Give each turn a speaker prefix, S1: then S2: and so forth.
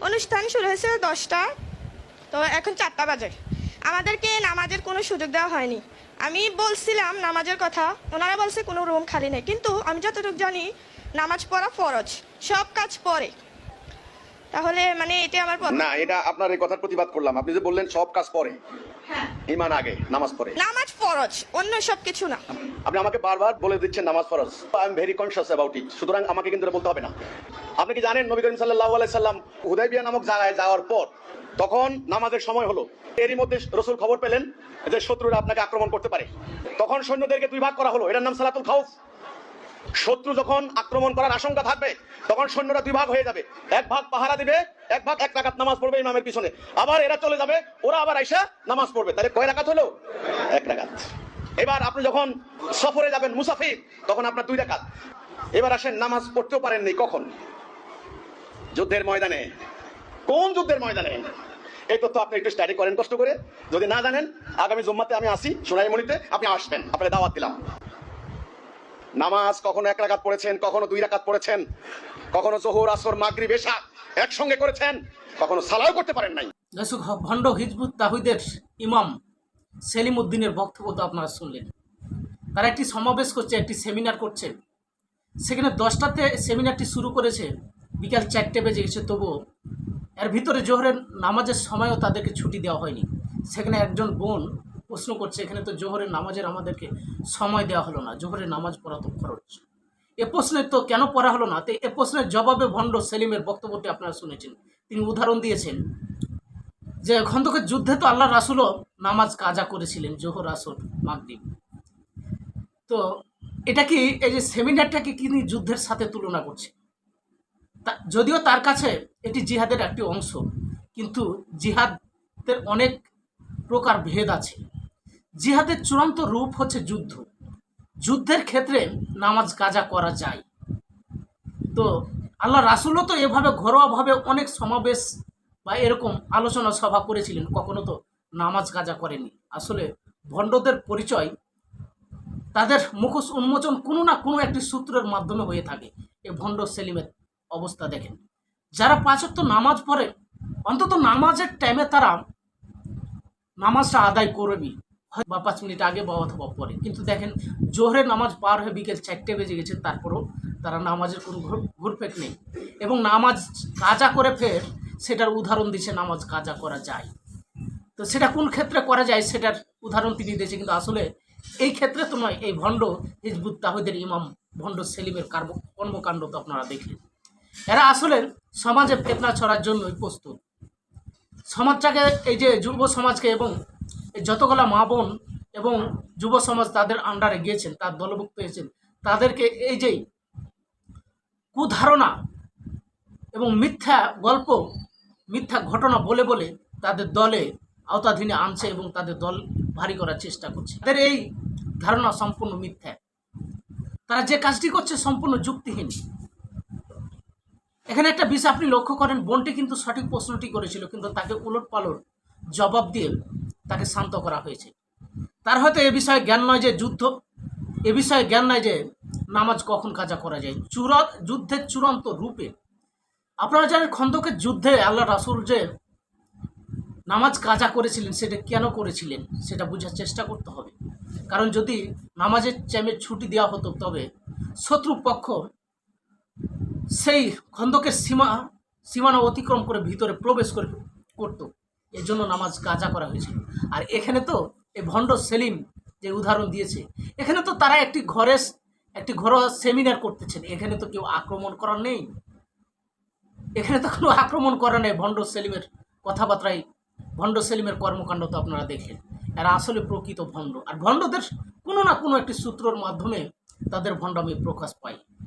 S1: অনুষ্ঠান শুরু হয়েছে দশটা। তো এখন চারটা বাজে। আমাদেরকে নামাজের কোনো সুযোগ দেওয়া হয়নি। আমি বলছিলাম নামাজের কথা। ওনারা বলছে কোনো রুম খালি নেই। কিন্তু আমি যতটুকু জানি, নামাজ পড়া ফরজ। সব কাজ পড়ে তাহলে মানে এটা আমার
S2: না এটা আপনার এই কথার প্রতিবাদ করলাম। আপনি যে বললেন সব কাজ পরে।
S1: হ্যাঁ।
S2: ইমান আগে নামাজ পড়ে
S1: নামাজ ফরজ অন্য সব কিছু না।
S2: আপনি আমাকে বারবার বলে দিচ্ছেন নামাজ ফরজ। I am very conscious about it সুতরাং আমাকে কিন্তু বলতে হবে না। আপনি কি জানেন নবী করিম সাল্লাহ আলাইসাল্লাম হুদাইবিয়া নামক জায়গায় যাওয়ার পর তখন নামাজের সময় হলো। এরই মধ্যে রসুল খবর পেলেন যে শত্রুরা আপনাকে আক্রমণ করতে পারে। তখন সৈন্যদেরকে দুই ভাগ করা হলো। এটার নাম সালাতুল খাউফ। শত্রু যখন আক্রমণ করার আশঙ্কা থাকবে, তখন সৈন্যরা দুই ভাগ হয়ে যাবে। এক ভাগ পাহারা দিবে, এক ভাগ এক রাকাত নামাজ পড়বে ইমামের পিছনে। আবার এরা চলে যাবে, ওরা আবার আইসা নামাজ পড়বে। তাহলে কয় রাকাত হলো? এক রাকাত। এবার আপনি যখন সফরে যাবেন মুসাফির, তখন আপনার দুই রাকাত। এবার আসেন, নামাজ পড়তেও পারেননি, কখন? যুদ্ধের ময়দানে। কোন যুদ্ধের ময়দানে? এই তথ্য আপনি একটু স্টাডি করেন কষ্ট করে। যদি না জানেন, আগামী জুম্মাতে আমি আসি, সোনাইমণিতে, আপনি আসবেন। আপনাকে দাওয়াত দিলাম। নামাজ কখনো এক রাকাত পড়েছেন, কখনো দুই রাকাত পড়েছেন, কখনো জোহর, আসর মাগরি বেশা একসঙ্গে করেছেন, কখনো সালাও করতে পারেন নাই।
S3: ভণ্ড হিজবুত তাহিদের ইমাম সেলিম উদ্দিনের বক্তব্য তো আপনারা শুনলেন। তারা একটি সমাবেশ করছে, একটি সেমিনার করছে। সেখানে দশটাতে সেমিনারটি শুরু করেছে, বিকাল চারটে বেজে গেছে, তবুও এর ভিতরে জোহরের নামাজের সময়ও তাদেরকে ছুটি দেওয়া হয়নি। সেখানে একজন বোন প্রশ্ন করছে, এখানে তো জোহরের নামাজের আমাদেরকে সময় দেওয়া হলো না, জোহরের নামাজ পড়া তো খরচ। এ প্রশ্নের তো কেন পড়া হলো না? তো এ প্রশ্নের জবাবে ভণ্ড সেলিমের বক্তব্যটি আপনারা শুনেছেন। তিনি উদাহরণ দিয়েছেন যে খন্দকের যুদ্ধে তো আল্লাহ রাসুলও নামাজ কাজা করেছিলেন, জোহর, আসর, মাগরিব। তো এটা কি, এই যে সেমিনারটাকে তিনি যুদ্ধের সাথে তুলনা করছে? যদিও তার কাছে এটি জিহাদের একটি অংশ, কিন্তু জিহাদের অনেক প্রকার ভেদ আছে। জিহাদের চূড়ান্ত রূপ হচ্ছে যুদ্ধ। যুদ্ধের ক্ষেত্রে নামাজ কাজা করা যায়। তো আল্লাহ রাসুলও তো এভাবে ঘরোয়াভাবে অনেক সমাবেশ বা এরকম আলোচনা সভা করেছিলেন, কখনো তো নামাজ কাজা করেনি আসলে ভণ্ডদের পরিচয়, তাদের মুখোশ উন্মোচন কোনো না কোনো একটি সূত্রের মাধ্যমে হয়ে থাকে। এই ভণ্ড সেলিমের অবস্থা দেখেন। যারা পাঁচত্ব নামাজ পড়ে, অন্তত নামাজের টাইমে তারা নামাজটা আদায় করবি। বা পাঁচ মিনিট আগে বা অথবা পরে। কিন্তু দেখেন, জোহরের নামাজ পার হয়ে বিকেল চারটে বেজে গেছে, তারপরেও তারা নামাজের কোনো ঘুর ঘুরপেক নেই। এবং নামাজ কাজা করে ফের সেটার উদাহরণ দিচ্ছে নামাজ কাজা করা যায়। তো সেটা কোন ক্ষেত্রে করা যায় সেটার উদাহরণ তিনি দিয়েছে, কিন্তু আসলে এই ক্ষেত্রে তো নয়, এই ভণ্ড হিজবুত তাহিদের ইমাম, ভণ্ড সেলিমের কার্ম, কর্মকাণ্ড তো আপনারা দেখলেন। এরা আসলে সমাজে ফেতনা ছড়ার জন্যই প্রস্তুত। সমাজটাকে, এই যে যুব সমাজকে এবং যতগুলা মা বোন এবং যুব সমাজ তাদের আন্ডারে গিয়েছেন, তার দলভুক্ত হয়েছেন, তাদেরকে এই যে কুধারণা এবং মিথ্যা গল্প, মিথ্যা ঘটনা বলে বলে তাদের দলে আওতাধীনে আনছে এবং তাদের দল ভারী করার চেষ্টা করছে। তাদের এই ধারণা সম্পূর্ণ মিথ্যা। তারা যে কাজটি করছে সম্পূর্ণ যুক্তিহীন। এখানে একটা বিষয় আপনি লক্ষ্য করেন, বোনটি কিন্তু সঠিক প্রশ্নটি করেছিল, কিন্তু তাকে উলট পালট জবাব দিয়ে তাকে শান্ত করা হয়েছে। তার হয়তো এ বিষয়ে জ্ঞান নয় যে যুদ্ধ, এ বিষয়ে জ্ঞান নয় যে নামাজ কখন কাজা করা যায়। চূড়া যুদ্ধের চূড়ান্ত রূপে আপনারা জানেন খন্দকের যুদ্ধে আল্লাহ রাসুল যে নামাজ কাজা করেছিলেন, সেটা কেন করেছিলেন, সেটা বোঝার চেষ্টা করতে হবে। কারণ যদি নামাজের টাইমে ছুটি দেওয়া হতো, তবে শত্রুপক্ষ সেই খন্দকের সীমা সীমানা অতিক্রম করে ভিতরে প্রবেশ করে করতো। এর জন্য নামাজ কাজা করা হয়েছিল। আর এখানে তো এই ভণ্ড সেলিম যে উদাহরণ দিয়েছে, এখানে তো তারা একটি ঘরে একটি ঘরোয়া সেমিনার করতেছেন। এখানে তো কেউ আক্রমণ করার নেই। এখানে তো কোনো আক্রমণ করা নেই ভণ্ড সেলিমের কথাবার্তায়। ভণ্ড সেলিমের কর্মকাণ্ড তো আপনারা দেখেন। এরা আসলে প্রকৃত ভণ্ড। আর ভণ্ডদের কোনো না কোনো একটি সূত্রর মাধ্যমে তাদের ভণ্ডামি প্রকাশ পায়।